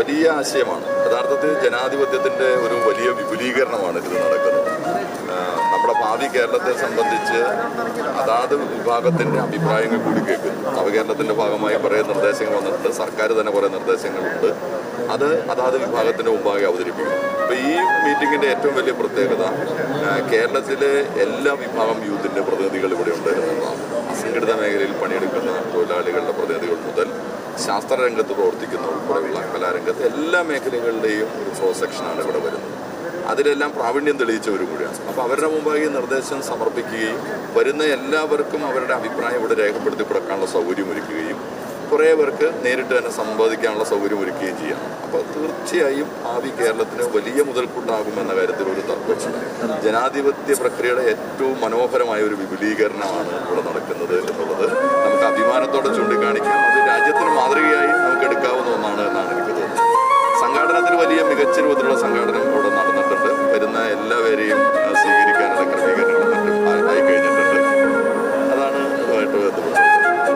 വലിയ ആശയമാണ്. യഥാർത്ഥത്തിൽ ജനാധിപത്യത്തിന്റെ ഒരു വലിയ വിപുലീകരണമാണ് ഇതിൽ നടക്കുന്നത്. നമ്മുടെ ഭാവി കേരളത്തെ സംബന്ധിച്ച് അതാത് വിഭാഗത്തിന്റെ അഭിപ്രായങ്ങൾ കൂടി കേൾക്കുന്നു. നവകേരളത്തിന്റെ ഭാഗമായി കുറേ നിർദ്ദേശങ്ങൾ വന്നിട്ടുണ്ട്. സർക്കാർ തന്നെ കുറേ നിർദ്ദേശങ്ങളുണ്ട്. അത് അതാത് വിഭാഗത്തിന്റെ മുമ്പാകെ അവതരിപ്പിക്കും അപ്പോൾ ഈ മീറ്റിങ്ങിന്റെ ഏറ്റവും വലിയ പ്രത്യേകത കേരളത്തിലെ എല്ലാ വിഭാഗം യൂത്തിന്റെ പ്രതിനിധികൾ ഇവിടെ ഉണ്ട് എന്നുള്ളതാണ്. അസംഘടിത മേഖലയിൽ പണിയെടുക്കുന്ന ശാസ്ത്രരംഗത്ത് പ്രവർത്തിക്കുന്ന ഉൾപ്പെടെയുള്ള കലാരംഗത്ത് എല്ലാ മേഖലകളുടെയും ഒരു ക്രോസ് സെക്ഷനാണ് ഇവിടെ വരുന്നത്. അതിലെല്ലാം പ്രാവീണ്യം തെളിയിച്ചവരും കൂടിയാണ്. അപ്പോൾ അവരുടെ മുമ്പാകെ നിർദ്ദേശം സമർപ്പിക്കുകയും വരുന്ന എല്ലാവർക്കും അവരുടെ അഭിപ്രായം ഇവിടെ രേഖപ്പെടുത്തി കൊടുക്കാനുള്ള സൗകര്യം ഒരുക്കുകയും കുറേ പേർക്ക് നേരിട്ട് തന്നെ സംവദിക്കാനുള്ള സൗകര്യം ഒരുക്കുകയും ചെയ്യാം. അപ്പോൾ തീർച്ചയായും ഭാവി കേരളത്തിന് വലിയ മുതൽക്കൂട്ടാകുമെന്ന കാര്യത്തിൽ ഒരു തർക്കം ജനാധിപത്യ പ്രക്രിയയുടെ ഏറ്റവും മനോഹരമായ ഒരു വിപുലീകരണമാണ് ഇവിടെ നടക്കുന്നത് എന്നുള്ളത് നമുക്ക് അഭിമാനത്തോടെ ചൂണ്ടിക്കാണിക്കാം. മാതൃകയായി നമുക്ക് എടുക്കാവുന്ന ഒന്നാണ് എന്നാണ് എനിക്ക് തോന്നുന്നത്. സംഘാടനത്തിന് വലിയ മികച്ച രൂപത്തിലുള്ള സംഘാടനം ഇവിടെ നടന്നിട്ടുണ്ട്. വരുന്ന എല്ലാവരെയും